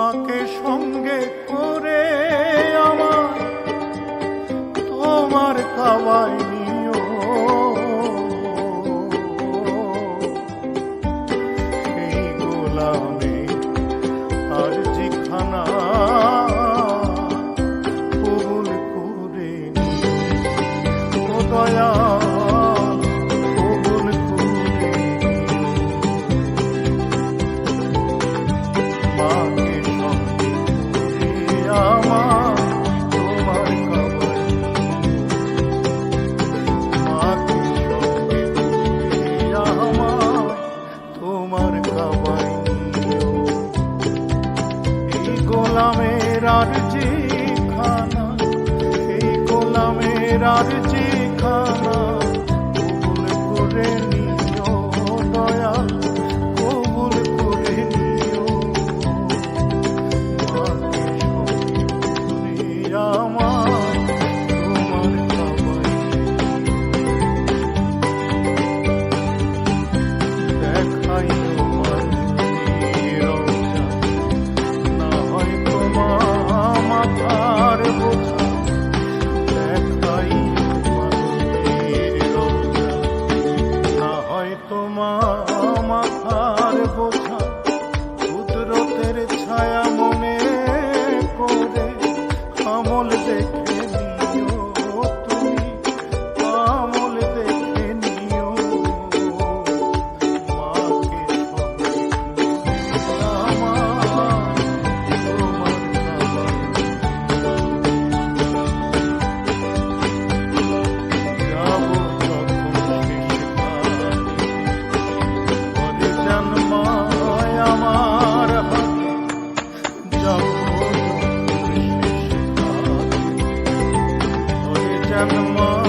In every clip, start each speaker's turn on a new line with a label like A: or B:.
A: মাকে সঙ্গে করে আমার তোমার কাবাই নিও। কবুল করে দয়া আর যে খানা করে করে jam the one.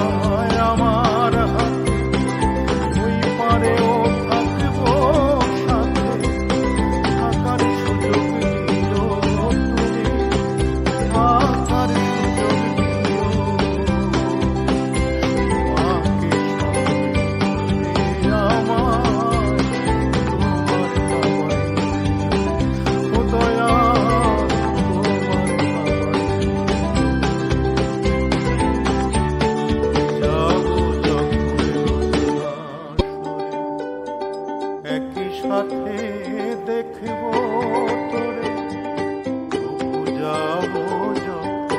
A: চোখে দেখব তোরে। যাব যখন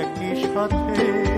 A: একই সাথে